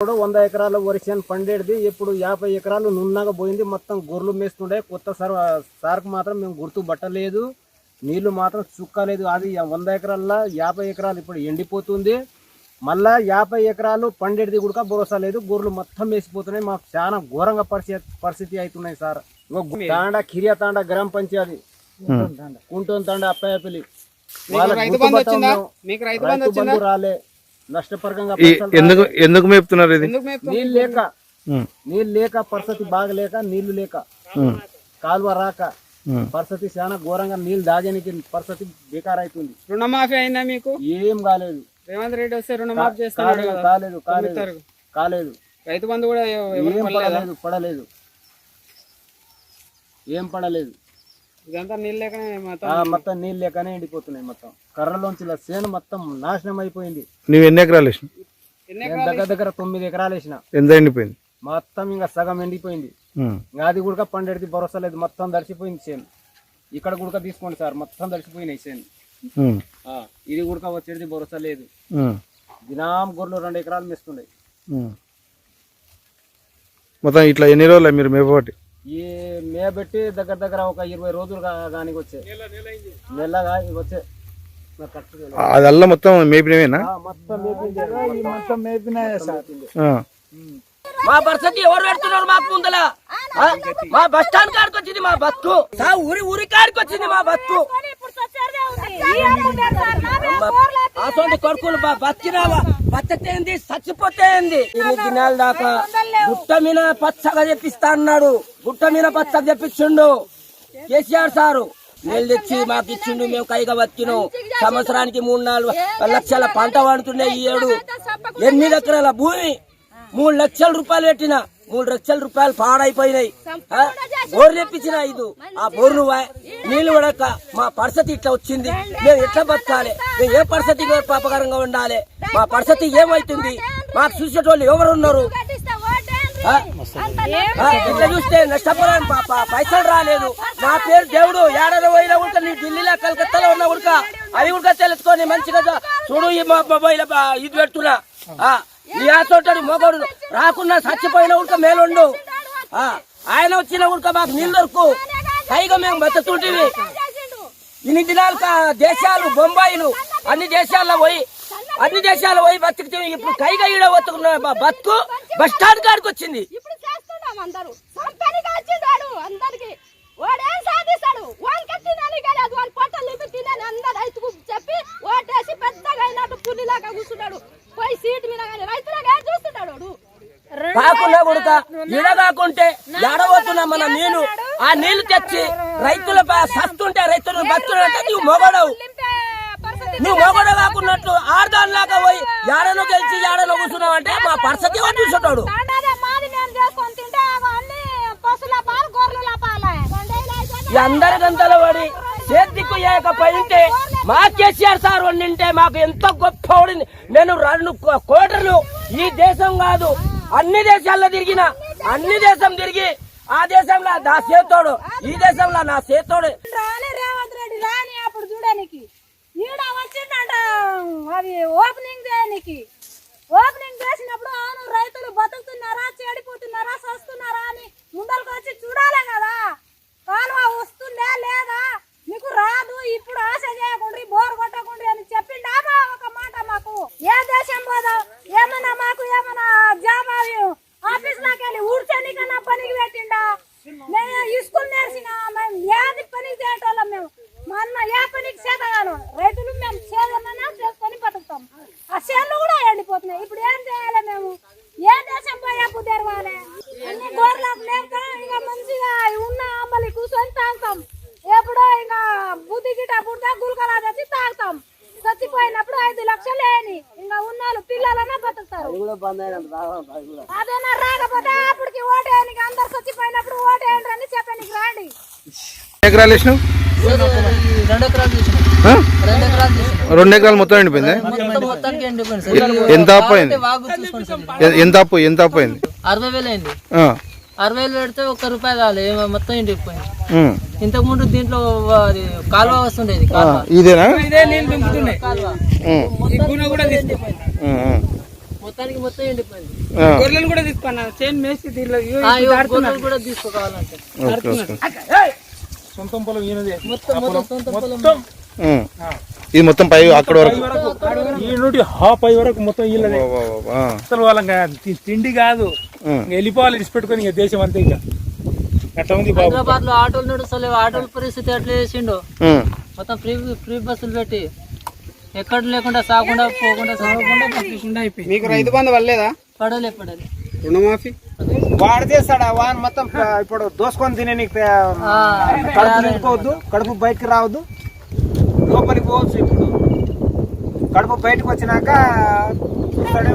ఇప్పుడు వంద ఎకరాల వరిసేను పండేది ఇప్పుడు యాభై ఎకరాలు నున్నగా పోయింది. మొత్తం గొర్రెలు మేస్తుండే. కొత్త సార్ సార్కు మాత్రం మేము గుర్తు పట్టలేదు. నీళ్ళు మాత్రం చుక్కలేదు అది వంద ఎకరాల్లో యాభై ఎకరాలు ఇప్పుడు ఎండిపోతుంది. మళ్ళా యాభై ఎకరాలు పండేది కూడా భరోసా లేదు. గొర్రెలు మొత్తం వేసిపోతున్నాయి మాకు చాలా ఘోరంగా పరిస్థితి పరిస్థితి అవుతున్నాయి సార్. తాండా కిరియా తాండా గ్రామ పంచాయతీ. కుంటోన్ తాండా అప్పాయపల్లి వాళ్ళకి రైతు బంధు రాలే. నష్టపరంగా ఎందుకు ఎందుకు మేపుతున్నారు ఇది? నీళ్ళు లేక నీళ్ళు లేక పరిస్థితి బాగలేక నీళ్ళు లేక. కాలువ రాక. పరిస్థితి చాలా ఘోరంగా నీళ్ళు దాగనికి పరిస్థితి బేకార్ అవుతుంది రుణమాఫీ అయిందా మీకు? ఏం కాలేదు. రేవంత్ రెడ్డి వస్తే రుణమాఫీ చేస్తున్నాడు కాలేదు కదా. కాలేదు కాలేదు. రైతు బంధు కూడా ఏం పడలేదు. ఏం పడలేదు. ఇదంతా నీళ్ళు లేకనే మొత్తం నీళ్ళు లేకనే ఎండిపోతున్నాయి మొత్తం. కర్రలోంచి ఇలా చేను మొత్తం నాశనం అయిపోయింది. నువ్వు ఎన్ని ఎకరాలు నేను దగ్గర దగ్గర తొమ్మిది ఎకరాలు వేసిన. ఎంత ఎండిపోయింది? మొత్తం ఇంకా సగం ఎండిపోయింది. అది కూడా పండేది భరోసా లేదు మొత్తం దడిచిపోయింది చేను ఇక్కడ కూడా తీసుకోండి సార్ మొత్తం దడిచిపోయినాయి ఆ, ఇది కూడా వచ్చేది భరోసా లేదు. దినాం గొర్రెలు రెండు ఎకరాలు మేస్తున్నాయి. మొత్తం ఇట్లా ఎన్ని రోజులు మీరు మేపబట్టి? ఈ మేబెట్టి దగ్గర దగ్గర ఒక ఇరవై రోజులు కా- కానికి వచ్చాయి. నెలగా తెలియదు. అదల్లా మొత్తం మేపినవేనా? ఆ, మొత్తం మేపింది. ఈ మొత్తం మేపినాయే సార్. ఆ, మా పరిస్థితి ఎవరు పెడుతున్నారు మాకు ముందల? మా బస్ స్టాండ్ కాడికి వచ్చింది మా బతుకు సా ఊరి ఊరి కాడికి వచ్చింది మా బతుకు అటువంటి కొడుకులు బతికినావా బతికేంది చచ్చిపోతేంది? ఇన్ని దినాల దాకా గుట్ట మీద పచ్చగా తెప్పిస్తా అన్నాడు. గుట్ట మీద పచ్చగా తెప్పించిండు కేసీఆర్ సారు. నీళ్ళు తెచ్చి మాకు ఇచ్చిండు మేము కైగా బతికినాం. సంవత్సరానికి మూడు నాలుగు లక్షల పంట పండుతున్నాయి ఈ ఏడు. ఎనిమిది ఎకరాల భూమి మూడు లక్షల రూపాయలు పెట్టినా. మూడు లక్షల రూపాయలు పాడైపోయినాయి? బోర్లు తెప్పించిన ఐదు. ఆ బోర్లు నీళ్ళు పడక మా పరిస్థితి ఇట్లా వచ్చింది. మేము ఎట్లా బతకాలి? మేము ఏ పరిస్థితి పాపకరంగా ఉండాలి? మా పరిస్థితి ఏమైతుంది? మాకు చూసేటోళ్ళు ఎవరు ఉన్నారు ఇట్లా చూస్తే నష్టపోయాను పాప. పైసలు రాలేదు. నా పేరు దేవుడు. ఏడాది పోయినా కూడా నీ ఢిల్లీలో కలకత్తాలో ఉన్నా కూడా. అవి కూడా తెలుసుకొని మంచిగా చూడు ఈ మా మొబైల్ ఇది పెడుతున్నా. ఆ, నీ మొగడు? రాకున్నా చచ్చిపోయిన ఉడక మేలుండు. ఆయన వచ్చిన ఉడక మాకు నీళ్ళు దొరుకు. పైగా మేము బతుకుంటేవి ఇన్ని దినాలు కా- దేశాలు బొంబాయిలు అన్ని దేశాల్లో పోయి అన్ని దేశాల్లో పోయి బతుకుతే ఇప్పుడు కైగా ఈడ బతుకున్న మా బతుకు బస్ స్టాండ్ కాడికి వచ్చింది. కాకుండా కొడుక ఈడ కాకుంటే ఎడబోతున్నా మన నీళ్ళు ఆ నీళ్ళు తెచ్చి రైతుల సస్తుంటే రైతులు బతుంటే నువ్వు మొగడవు. నువ్వు మొగడ కాకున్నట్లు ఆడదానిలాగా పోయి ఏడనో గెలిచి ఏడనో కూర్చున్నావు అంటే మా పరిస్థితి ఎవరు చూసుంటాడు? అందరి గంతలు పడి చేతికి చేయకపోయింటే మా కేసీఆర్ సార్ వండింటే మాకు ఎంత గొప్ప నేను రెండు కోటలు ఈ దేశం కాదు అన్ని దేశాల్లో తిరిగిన అన్ని దేశం తిరిగి ఆ దేశంలో నా చేతోడు ఈ దేశంలో నా చేతోడు రాని రేవంత్ రెడ్డి రాని అప్పుడు చూడడానికి ఈడ వచ్చిందంట అది ఓపెనింగ్ చేయడానికి ఓపెనింగ్ చేసినప్పుడు అవును రైతులు బతుకుతున్నారా చెడిపోతున్నారా సస్తున్నారా అని ముందరకు వచ్చి చూడాలి కదా కాలువ వస్తుందా లేదా మీకు రాదు ఇప్పుడు ఆశ చేయకుండా బోర్ కొట్టకుండా అని చెప్పిండా బా ఒక మాట మాకు ఏ దేశం పోదాం ఏమన్నా మాకు ఏమన్నా జాబ్ అవి ఆఫీస్ లాకి వెళ్ళి ఊడ్చనికన్నా పనికి పెట్టిండా మేము స్కూల్ నేర్చిన మేము ఏది పని చేయటోళ్ళం మేము పనికి చేతగాను. రైతులు మేము చేదన్నా చేసుకొని బతుకుతాం. ఆ చేనులు కూడా ఎండిపోతున్నాయి. ఇప్పుడు ఏం చేయాలి మేము? ఏ దేశం పోయాకు తెరవాలి? అన్ని గోర్లకు లేక ఇంకా మంచిగా ఉన్న అమ్మలి కూర్చొని తాగుతాం. ఎప్పుడో ఇంకా బుద్ధి గిట పుడితే గుల్కలా తెచ్చి తాగుతాం. చచ్చిపోయినప్పుడు ఐదు లక్షలు లేని ఇంకా ఉన్నాళ్ళు పిల్లలన్నా బతుకుతారు. అదేనా? రాకపోతే అప్పటికి ఓటేయనికి అందరు చచ్చిపోయినప్పుడు ఓటేయండి అని చెప్పడానికి రాండి. ఎకరాలు రెండు ఎకరాలు మొత్తం ఎండిపోయింది? ఎంత అప్పు అయింది? వాగు చూసుకోండి సార్ ఎ- ఎంత అప్పు ఎంత అప్పు అయింది? అరవై వేలు అయింది. ఆ, అరవై వేలు పెడితే ఒక్క రూపాయి రాలే ఏమో మొత్తం ఎండిపోయింది. ఇంతకు ముందు దీంట్లో అది కాలువ వస్తుండేది ఇదేనా. మొత్తానికి మొత్తం ఎండిపోయింది. గొర్రెలు కూడా చేను మేసి దీనిలో తీసుకోవాలంటే. సొంతం పొలం ఈయనదే. మొత్తం మొత్తం. ఇది పై అక్కడ వరకు. ఈ నుండి హాఫ్ అయ్యే వరకు మొత్తం వీళ్ళదే. అసలు వాళ్ళకి తి- తిండి కాదు. వెళ్ళిపోవాలి ఇడిచిపెట్టుకొని ఇక దేశం అంతే ఇక. అట్లా ఉంది బాబు? హైదరాబాద్లో ఆటోలు నడుస్తలేవు ఆటోల పరిస్థితి ఎట్లా చేసిండు. మొత్తం ఫ్రీ ఫ్రీ బస్సులు పెట్టి. ఎక్కడ లేకుండా సాకుండా పోకుండా సాగకుండా తీసుకుండా అయిపోయింది మీకు రైతు బంధు వల్లేదా పడలే పడలే. రుణమాఫీ వాడు చేస్తాడా? వాడు మొత్తం ఇప్పుడు దోసుకొని తినే నీకు కడుపు నింపుకోవద్దు కడుపు బయటకు రావద్దు. లోపలికి పోవచ్చు ఇప్పుడు. కడుపు బయటకు వచ్చినాక చూస్తాడే